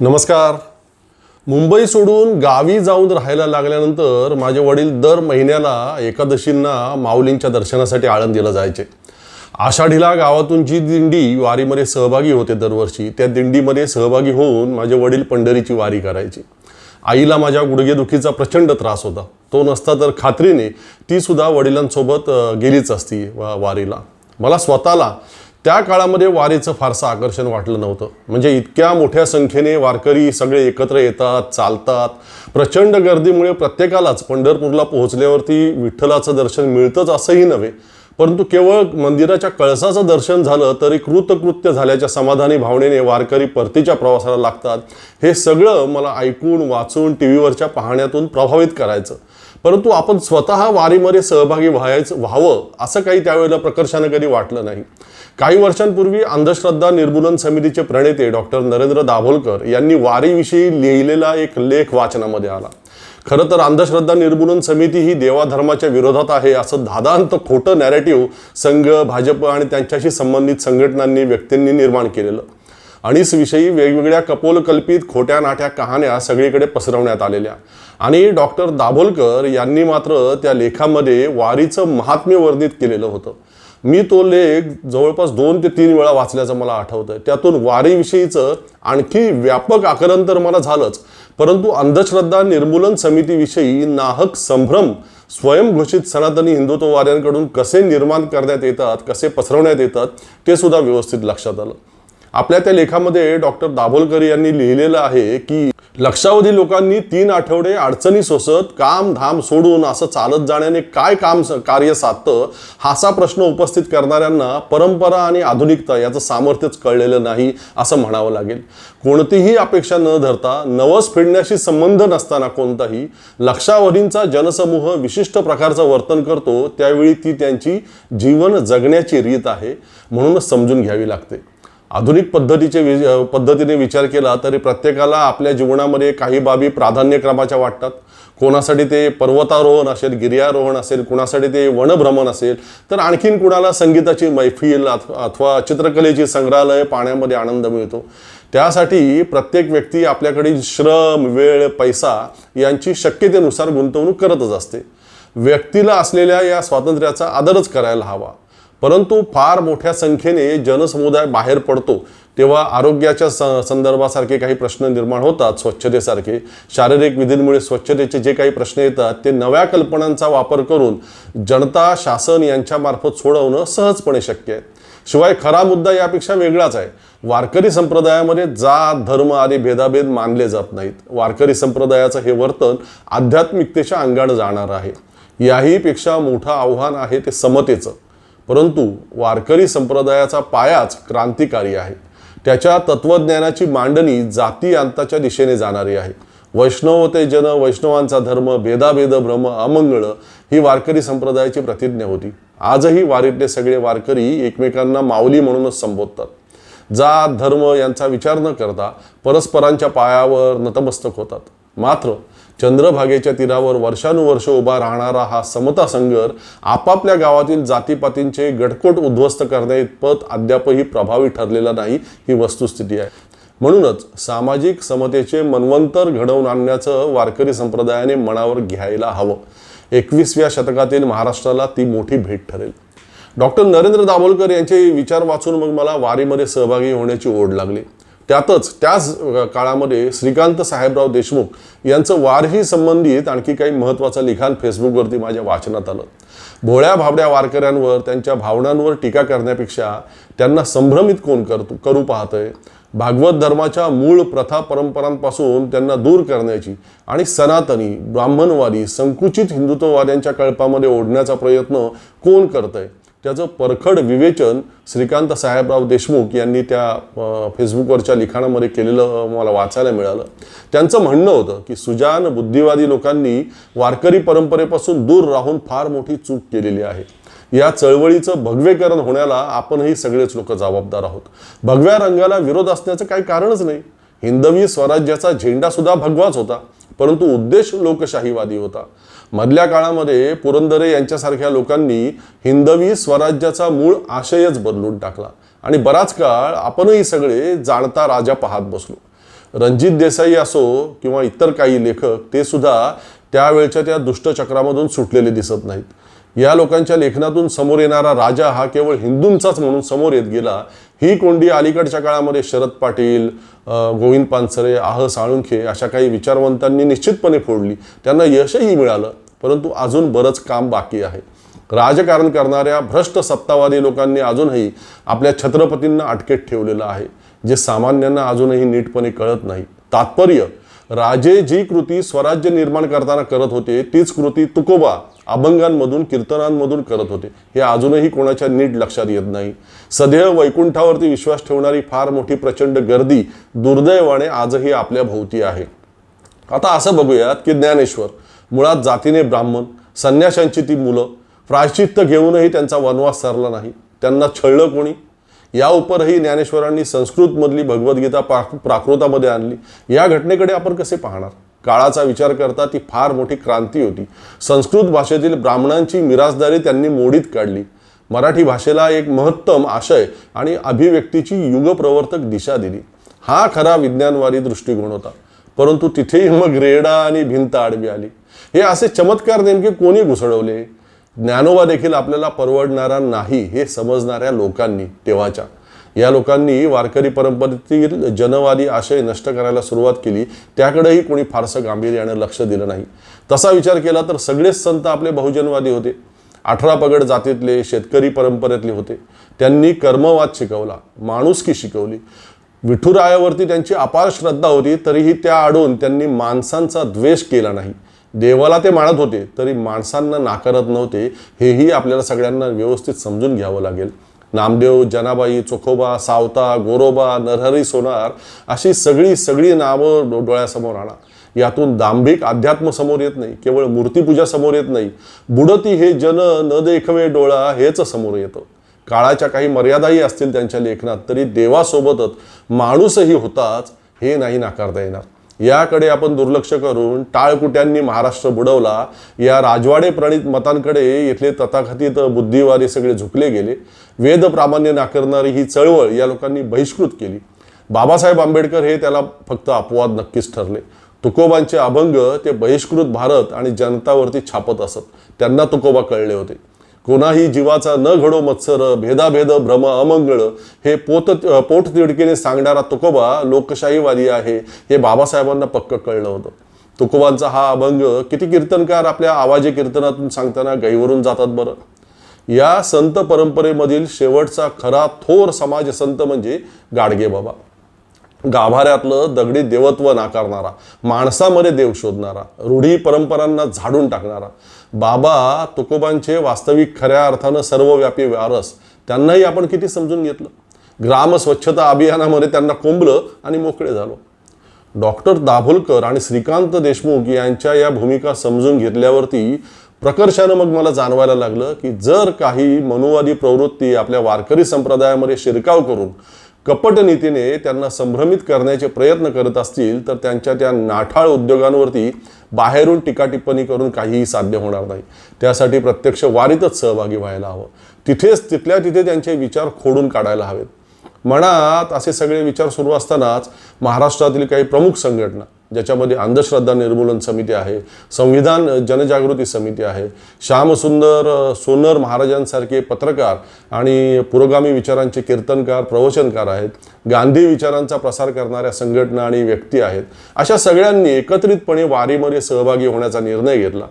नमस्कार. मुंबई सोडून गावी जाऊन राहायला लागल्यानंतर माझे वडील दर महिन्याला एकादशींना माऊलींच्या दर्शनासाठी आळंदीला जायचे. आषाढीला गावातून जी दिंडी वारीमध्ये सहभागी होते दरवर्षी त्या दिंडीमध्ये सहभागी होऊन माझे वडील पंढरीची वारी करायची. आईला माझ्या गुडघेदुखीचा प्रचंड त्रास होता. तो नसता तर खात्रीने ती सुद्धा वडिलांसोबत गेलीच असती वारीला. मला स्वतःला त्या काळामध्ये वारीचं फारसं आकर्षण वाटलं नव्हतं. म्हणजे इतक्या मोठ्या संख्येने वारकरी सगळे एकत्र येतात चालतात. प्रचंड गर्दीमुळे प्रत्येकालाच पंढरपूरला पोहोचल्यावरती विठ्ठलाचं दर्शन मिळतंच असंही नव्हे. परंतु केवळ मंदिराच्या कळसाचं दर्शन झालं तरी कृतकृत्य झाल्याच्या समाधानी भावनेने वारकरी परतीच्या प्रवासाला लागतात. हे सगळं मला ऐकून वाचून टी व्हीवरच्या पाहण्यातून प्रभावित करायचं. परंतु आपण स्वतः वारीमध्ये सहभागी व्हायचं व्हावं असं काही त्यावेळेला प्रकर्षानं कधी वाटलं नाही. काही वर्षांपूर्वी अंधश्रद्धा निर्मूलन समितीचे प्रणेते डॉक्टर नरेंद्र दाभोलकर यांनी वारीविषयी लिहिलेला एक लेख वाचनामध्ये आला. खरं तर अंधश्रद्धा निर्मूलन समिती ही देवाधर्माच्या विरोधात आहे असं धादांत खोटं नॅरेटिव्ह संघ भाजप आणि त्यांच्याशी संबंधित संघटनांनी व्यक्तींनी निर्माण केलेलं. अणीसविषयी वेगवेगळ्या कपोलकल्पित खोट्या नाट्या कहाण्या सगळीकडे पसरवण्यात आलेल्या. आणि डॉक्टर दाभोलकर यांनी मात्र त्या लेखामध्ये वारीचं महात्म्य वर्णित केलेलं होतं. मी तो लेख जवळपास दोन ते तीन वेळा वाचल्याचं मला आठवतं त्यातून वारीविषयीचं आणखी व्यापक आकलन तर मला झालंच. परंतु अंधश्रद्धा निर्मूलन समितीविषयी नाहक संभ्रम स्वयंघोषित सनातनी हिंदुत्ववाद्यांकडून कसे निर्माण करण्यात येतात कसे पसरवण्यात येतात ते सुद्धा व्यवस्थित लक्षात आलं. आपल्या त्या लेखामध्ये डॉक्टर दाभोलकर यांनी लिहिलेलं आहे की लक्षावधी लोकांनी तीन आठवडे अडचणी सोसत काम धाम सोडून असं चालत जाण्याने काय काम कार्य साधतं हाचा प्रश्न उपस्थित करणाऱ्यांना परंपरा आणि आधुनिकता याचं सामर्थ्यच कळलेलं नाही असं म्हणावं लागेल. कोणतीही अपेक्षा न धरता नवस फेडण्याशी संबंध नसताना कोणताही लक्षावधींचा जनसमूह विशिष्ट प्रकारचं वर्तन करतो त्यावेळी ती त्यांची जीवन जगण्याची रीत आहे म्हणून समजून घ्यावी लागते. आधुनिक पद्धतीचे वि पद्धतीने विचार केला तरी प्रत्येकाला आपल्या जीवनामध्ये काही बाबी प्राधान्यक्रमाच्या वाटतात. कोणासाठी ते पर्वतारोहण असेल गिर्यारोहण असेल कुणासाठी ते वनभ्रमण असेल तर आणखीन कुणाला संगीताची मैफिल अथवा अथवा चित्रकलेची संग्रहालय पाण्यामध्ये आनंद मिळतो. त्यासाठी प्रत्येक व्यक्ती आपल्याकडील श्रम वेळ पैसा यांची शक्यतेनुसार गुंतवणूक करतच असते. व्यक्तीला असलेल्या या स्वातंत्र्याचा आदरच करायला हवा. परंतु फार मोठ्या संख्येने जनसमुदाय बाहेर पडतो तेव्हा आरोग्याच्या स संदर्भासारखे काही प्रश्न निर्माण होतात स्वच्छतेसारखे. शारीरिक विधींमुळे स्वच्छतेचे जे काही प्रश्न येतात ते नव्या कल्पनांचा वापर करून जनता शासन यांच्यामार्फत सोडवणं सहजपणे शक्य आहे. शिवाय खरा मुद्दा यापेक्षा वेगळाच आहे. वारकरी संप्रदायामध्ये जात धर्म आदी भेदाभेद मानले जात नाहीत. वारकरी संप्रदायाचं हे वर्तन आध्यात्मिकतेच्या अंगानं जाणार आहे. याहीपेक्षा मोठं आव्हान आहे ते समतेचं. परंतु वारकरी संप्रदायाचा पायाच क्रांतिकारी आहे. त्याच्या तत्वज्ञानाची मांडणी जाती अंताच्या दिशेने जाणारी आहे. वैष्णव ते जन वैष्णवांचा धर्म भेदाभेद भ्रम अमंगळ ही वारकरी संप्रदायाची प्रतिज्ञा होती. आजही वारीतले सगळे वारकरी एकमेकांना माऊली म्हणूनच संबोधतात. जात धर्म यांचा विचार न करता परस्परांच्या पायावर नतमस्तक होतात. मात्र चंद्रभागेच्या तीरावर वर्षानुवर्ष उभा राहणारा हा समता संघर आपापल्या गावातील जातीपातींचे गडकोट उद्ध्वस्त करण्याइतपत अद्यापही प्रभावी ठरलेला नाही ही वस्तुस्थिती आहे. म्हणूनच सामाजिक समतेचे मनवंतर घडवून आणण्याचं वारकरी संप्रदायाने मनावर घ्यायला हवं. एकवीसव्या शतकातील महाराष्ट्राला ती मोठी भेट ठरेल. डॉक्टर नरेंद्र दाभोलकर यांचे विचार वाचून मग मला वारीमध्ये सहभागी होण्याची ओढ लागली. त्यातच त्याच काळामध्ये श्रीकांत साहेबराव देशमुख यांचं वारही संबंधित आणखी काही महत्त्वाचं लिखाण फेसबुकवरती माझ्या वाचनात आलं. भोळ्या भाबड्या वारकऱ्यांवर त्यांच्या भावनांवर टीका करण्यापेक्षा त्यांना संभ्रमित कोण करतो करू पाहतंय? भागवत धर्माच्या मूळ प्रथा परंपरांपासून त्यांना दूर करण्याची आणि सनातनी ब्राह्मणवादी संकुचित हिंदुत्ववाद्यांच्या कळपामध्ये ओढण्याचा प्रयत्न कोण करतंय? त्याचं परखड विवेचन श्रीकांत साहेबराव देशमुख यांनी त्या फेसबुकवरच्या लिखाणामध्ये केलेलं मला वाचायला मिळालं. त्यांचं म्हणणं होतं की सुजान बुद्धिवादी लोकांनी वारकरी परंपरेपासून दूर राहून फार मोठी चूक केलेली आहे. या चळवळीचं भगवेकरण होण्याला आपणही सगळेच लोक जबाबदार आहोत. भगव्या रंगाला विरोध असण्याचं काही कारणच नाही. हिंदवी स्वराज्याचा झेंडा सुद्धा भगवाच होता. परंतु उद्देश लोकशाहीवादी होता. मधल्या काळामध्ये पुरंदरे यांच्यासारख्या लोकांनी हिंदवी स्वराज्याचा मूळ आशयच बदलून टाकला. आणि बराच काळ आपणही सगळे जाणता राजा पाहत बसलो. रणजित देसाई असो किंवा इतर काही लेखक ते सुद्धा त्यावेळच्या त्या दुष्टचक्रामधून सुटलेले दिसत नाहीत. या लोकांच्या लेखनातून समोर येणारा राजा हा केवळ हिंदूंचाच म्हणून समोर येत गेला ही कोंडी अलीकडच्या काळामध्ये शरद पाटील गोविंद पानसरे आह साळुंखे अशा काही विचारवंतांनी निश्चितपणे फोडली. त्यांना यशही मिळालं परंतु अजून बरंच काम बाकी आहे. राजकारण करणाऱ्या भ्रष्ट सत्तावादी लोकांनी अजूनही आपल्या छत्रपतींना अटकेत ठेवलेलं आहे जे सामान्यांना अजूनही नीटपणे कळत नाही. तात्पर्य राजे जी कृती स्वराज्य निर्माण करताना करत होते तीच कृती तुकोबा अभंगांमधून कीर्तनांमधून करत होते. हे अजूनही कोणाच्या नीट लक्षात येत नाही. सदैव वैकुंठावरती विश्वास ठेवणारी फार मोठी प्रचंड गर्दी दुर्दैवाने आजही आपल्या भोवती आहे. आता असं बघूयात की ज्ञानेश्वर मुळात जातीने ब्राह्मण संन्याशांची ती मुलं प्रायश्चित्त घेऊनही त्यांचा वनवास सरला नाही. त्यांना छळलं कोणी? या उपरही ज्ञानेश्वरांनी संस्कृतमधली भगवद्गीता प्रा प्राकृतामध्ये आणली. या घटनेकडे आपण कसे पाहणार? काळाचा विचार करता ती फार मोठी क्रांती होती. संस्कृत भाषेतील ब्राह्मणांची मिरासदारी त्यांनी मोडीत काढली. मराठी भाषेला एक महत्तम आशय आणि अभिव्यक्तीची युगप्रवर्तक दिशा दिली. हा खरा विज्ञानवादी दृष्टिकोन होता. परंतु तिथेही मग रेडा आणि भिंत आडवी आली. हे असे चमत्कार नेमके कोणी घुसळवले ज्ञानोबा देखील आपल्याला परवडणारा नाही हे समजणाऱ्या लोकांनी तेव्हाच्या. या लोकांनी वारकरी परंपरेतील जनवादी आशय नष्ट करायला सुरुवात केली. त्याकडेही कोणी फारसं गांभीर्यानं लक्ष दिलं नाही. तसा विचार केला तर सगळेच संत आपले बहुजनवादी होते. अठरा पगड जातीतले शेतकरी परंपरेतले होते. त्यांनी कर्मवाद शिकवला माणुसकी शिकवली. विठुरायावरती त्यांची अपार श्रद्धा होती तरीही त्या आडून त्यांनी माणसांचा द्वेष केला नाही. देवाला ते मानत होते तरी माणसांना नाकारत नव्हते. हेही आपल्याला सगळ्यांना व्यवस्थित समजून घ्यावं लागेल. नामदेव जनाबाई चोखोबा सावता गोरोबा नरहरी सोनार अशी सगळी सगळी नावं डो- डोळ्यासमोर आणा. यातून दांभिक अध्यात्म समोर येत नाही केवळ मूर्तीपूजा समोर येत नाही. बुडती हे जन न देखवे डोळा हेच समोर येतं. काळाच्या काही मर्यादाही असतील त्यांच्या लेखनात तरी देवासोबतच माणूसही होताच हे नाही नाकारता येणार. याकडे आपण दुर्लक्ष करून टाळकुट्यांनी महाराष्ट्र बुडवला. या राजवाडे प्रणित मतांकडे इथले तथाकथित बुद्धिवारी सगळे झुकले गेले. वेद प्रामाण्य नाकारणारी ही चळवळ या लोकांनी बहिष्कृत केली. बाबासाहेब आंबेडकर हे त्याला फक्त अपवाद नक्कीच ठरले. तुकोबांचे अभंग ते बहिष्कृत भारत आणि जनतावरती छापत असत. त्यांना तुकोबा कळले होते. कोणाही जीवाचा न घडो मत्सर भेदाभेद भ्रम अमंगळ हे पोत पोट तिडकीने सांगणारा तुकोबा लोकशाहीवादी आहे हे बाबासाहेबांना पक्क कळलं होतं. तुकोबांचा हा अभंग किती कीर्तनकार आपल्या आवाजी कीर्तनातून सांगताना गैवरून जातात बरं. या संत परंपरेमधील शेवटचा खरा थोर समाज संत म्हणजे गाडगे बाबा. गाभाऱ्यातलं दगडी देवत्व नाकारणारा माणसामध्ये देव शोधणारा रूढी परंपरांना झाडून टाकणारा बाबा तुकोबांचे वास्तविक खऱ्या अर्थानं सर्वव्यापी वारस त्यांनाही आपण किती समजून घेतलं? ग्राम स्वच्छता अभियानामध्ये त्यांना कोंबलं आणि मोकळे झालो. डॉक्टर दाभोलकर आणि श्रीकांत देशमुख यांच्या या भूमिका समजून घेतल्यावरती प्रकर्षानं मग मला जाणवायला लागलं की जर काही मनुवादी प्रवृत्ती आपल्या वारकरी संप्रदायामध्ये शिरकाव करून कपट नीतीने त्यांना संभ्रमित करण्याचे प्रयत्न करत असतील तर त्यांच्या त्या नाठाळ उद्योगांवरती बाहेरून टीकाटिप्पणी करून काहीही साध्य होणार नाही. त्यासाठी प्रत्यक्ष वारीतच सहभागी व्हायला हवं. तिथेच तिथल्या तिथे त्यांचे विचार खोडून काढायला हवेत. मनात असे सगळे विचार सुरू असतानाच महाराष्ट्रातील काही प्रमुख संघटना ज्याच्यामध्ये अंधश्रद्धा निर्मूलन समिती आहे संविधान जनजागृती समिती आहे श्यामसुंदर सोनर महाराजांसारखे पत्रकार आणि पुरोगामी विचारांचे कीर्तनकार प्रवचनकार आहेत गांधी विचारांचा प्रसार करणाऱ्या संघटना आणि व्यक्ती आहेत अशा सगळ्यांनी एकत्रितपणे वारीमध्ये सहभागी होण्याचा निर्णय घेतला.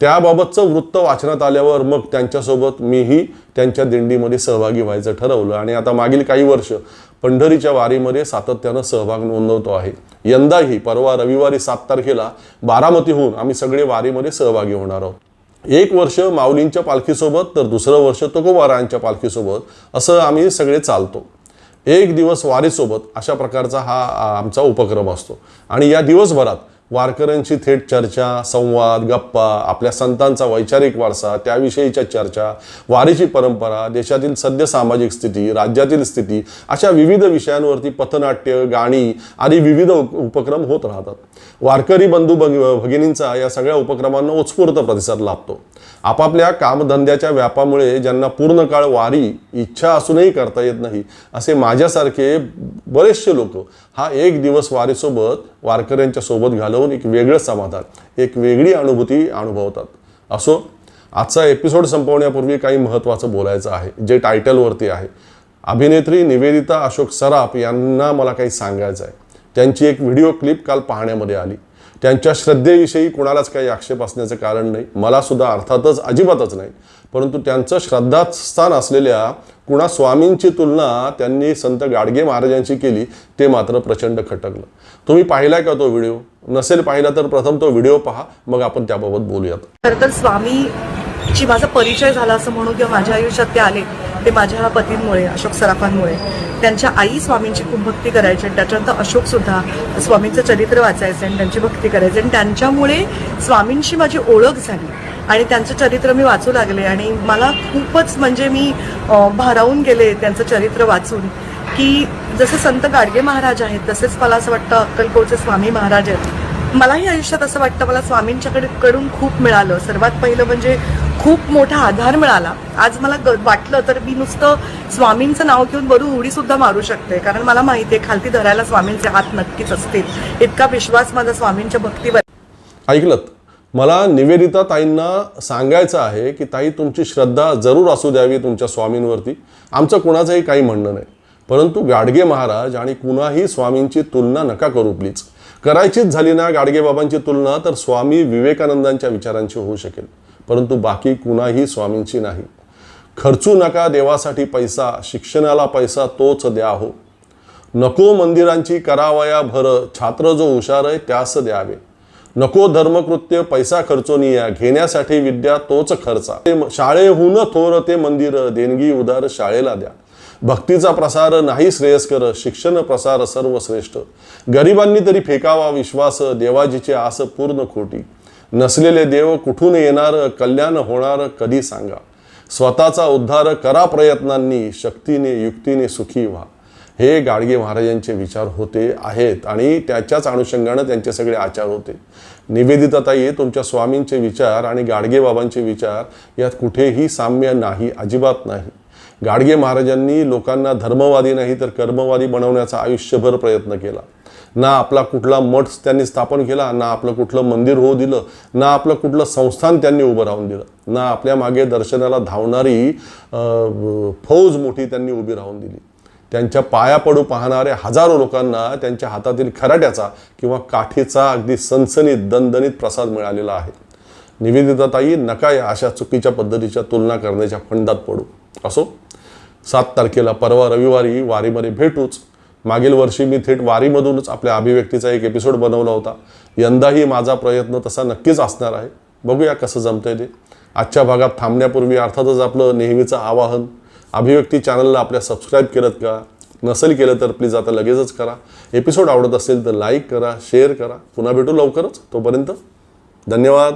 त्याबाबतचं वृत्त वाचनात आल्यावर मग त्यांच्यासोबत मीही त्यांच्या दिंडीमध्ये सहभागी व्हायचं ठरवलं. आणि आता मागील काही वर्ष पंढरीच्या वारीमध्ये सातत्यानं सहभाग नोंदवतो आहे. यंदाही परवा रविवारी सात तारखेला बारामतीहून आम्ही सगळे वारीमध्ये सहभागी होणार आहोत. एक वर्ष माऊलींच्या पालखीसोबत तर दुसरं वर्ष तुकोबारायांच्या पालखीसोबत असं आम्ही सगळे चालतो. एक दिवस वारीसोबत अशा प्रकारचा हा आमचा उपक्रम असतो. आणि या दिवसभरात वारकऱ्यांची थेट चर्चा संवाद गप्पा आपल्या संतांचा वैचारिक वारसा त्याविषयीच्या चर्चा वारीची परंपरा देशातील सद्य सामाजिक स्थिती राज्यातील स्थिती अशा विविध विषयांवरती पथनाट्य गाणी आणि विविध उपक्रम होत राहतात. वारकरी बंधू भग भगिनींचा या सगळ्या उपक्रमांना उत्स्फूर्त प्रतिसाद लाभतो. आपापल्या कामधंद्याच्या व्यापामुळे ज्यांना पूर्ण काळ वारी इच्छा असूनही करता येत नाही असे माझ्यासारखे बरेचसे लोक हा एक दिवस वारीसोबत वारकऱ्यांच्या सोबत जाऊन एक वेगळं समाधान एक वेगळी अनुभूती अनुभवतात. असो आजचा एपिसोड संपवण्यापूर्वी काही महत्त्वाचं बोलायचं आहे जे टायटलवरती आहे. अभिनेत्री निवेदिता अशोक सराफ यांना मला काही सांगायचं आहे. त्यांची एक व्हिडिओ क्लिप काल पाहण्यामध्ये आली. त्यांच्या श्रद्धेविषयी कुणालाच काही आक्षेप असण्याचं कारण नाही. मला सुद्धा अर्थातच अजिबातच नाही. परंतु त्यांचं श्रद्धास्थान असलेल्या कुणा स्वामींची तुलना त्यांनी संत गाडगे महाराजांची केली ते मात्र प्रचंड खटकलं. तुम्ही पाहिलाय का तो व्हिडिओ? नसेल पाहिला तर प्रथम तो व्हिडिओ पहा मग आपण त्याबाबत बोलूयात. खरं तर स्वामीची माझा परिचय झाला असं म्हणू किंवा माझ्या आयुष्यात ते आले ते माझ्या पतींमुळे अशोक सराफांमुळे. त्यांच्या आई स्वामींची खूप भक्ती करायची आणि त्याच्यानंतर अशोक सुद्धा स्वामींचं चरित्र वाचायचे आणि त्यांची भक्ती करायचे. आणि त्यांच्यामुळे स्वामींशी माझी ओळख झाली. आणि त्यांचं चरित्र मी वाचू लागले आणि मला खूपच म्हणजे मी भारावून गेले त्यांचं चरित्र वाचून. की जसे संत गाडगे महाराज आहेत तसेच मला असं वाटतं अक्कलकोटचे स्वामी महाराज आहेत. मलाही आयुष्यात असं वाटतं मला स्वामींच्याकडे कडून खूप मिळालं. सर्वात पहिलं म्हणजे खूप मोठा आधार मिळाला. आज मला ग- वाटलं तर मी नुसतं स्वामींचं नाव घेऊन वरून उडी सुद्धा मारू शकते. कारण मला माहिती आहे खालती धरायला स्वामींचे हात नक्कीच असतील. इतका विश्वास माझा स्वामींच्या भक्तीवर. ऐकलं मला निवेदिता ताईंना सांगायचं आहे की ताई तुमची श्रद्धा जरूर असू द्यावी तुमच्या स्वामींवरती. आमचं कुणाचंही काही म्हणणं नाही. परंतु गाडगे महाराज आणि कुणाही स्वामींची तुलना नका करू प्लीज करायचीच झाली ना गाडगे बाबांची तुलना तर स्वामी विवेकानंदांच्या विचारांची होऊ शकेल. परंतु बाकी कुणाही स्वामींची नाही. खर्चू नका देवासाठी पैसा शिक्षणाला पैसा तोच द्या हो नको मंदिरांची करावया भर छात्र जो हुशार आहे त्यास द्यावे. नको धर्मकृत्य पैसा खर्चोनिया घेण्यासाठी विद्या तोच खर्चा. ते शाळेहून थोर ते मंदिर देणगी उदार शाळेला द्या. भक्तीचा प्रसार नाही श्रेयस्कर शिक्षण प्रसार सर्वश्रेष्ठ. गरिबांनी तरी फेकावा विश्वास देवाजीचे आस पूर्ण खोटी. नसलेले देव कुठून येणार कल्याण होणार कधी सांगा. स्वतःचा उद्धार करा प्रयत्नांनी शक्तीने युक्तीने सुखी व्हा. हे गाडगे महाराजांचे विचार होते आहेत आणि त्याच्याच अनुषंगानं त्यांचे सगळे आचार होते. निवेदिताताई तुमच्या स्वामींचे विचार आणि गाडगे बाबांचे विचार यात कुठेही साम्य नाही अजिबात नाही. गाडगे महाराजांनी लोकांना धर्मवादी नाही तर कर्मवादी बनवण्याचा आयुष्यभर प्रयत्न केला. ना आपला कुठला मठ त्यांनी स्थापन केला ना आपलं कुठलं मंदिर होऊ दिलं ना आपलं कुठलं संस्थान त्यांनी उभं राहून दिलं. ना आपल्या मागे दर्शनाला धावणारी फौज मोठी त्यांनी उभी राहून दिली. त्यांच्या पाया पडू पाहणाऱ्या हजारो लोकांना त्यांच्या हातातील खराट्याचा किंवा काठीचा अगदी सनसनीत दणदणीत प्रसाद मिळालेला आहे. निवेदिताताई नका या अशा चुकीच्या पद्धतीच्या तुलना करण्याच्या फंडात पडू. असो सात तारखेला परवा रविवारी वारीमध्ये भेटूच मागील वर्षी मी थेट वारीमधूनच आपल्या अभिव्यक्तीचा एक एपिसोड बनवला होता. यंदाही माझा प्रयत्न तसा नक्कीच असणार आहे. बघूया कसं जमतंय ते. आजच्या भागात थांबण्यापूर्वी अर्थातच आपलं नेहमीचं आवाहन अभिव्यक्ती चॅनलला आपल्या सबस्क्राईब केलं का नसेल केलं तर प्लीज आता लगेचच करा. एपिसोड आवडत असेल तर लाईक करा शेअर करा. पुन्हा भेटू लवकरच. तोपर्यंत धन्यवाद.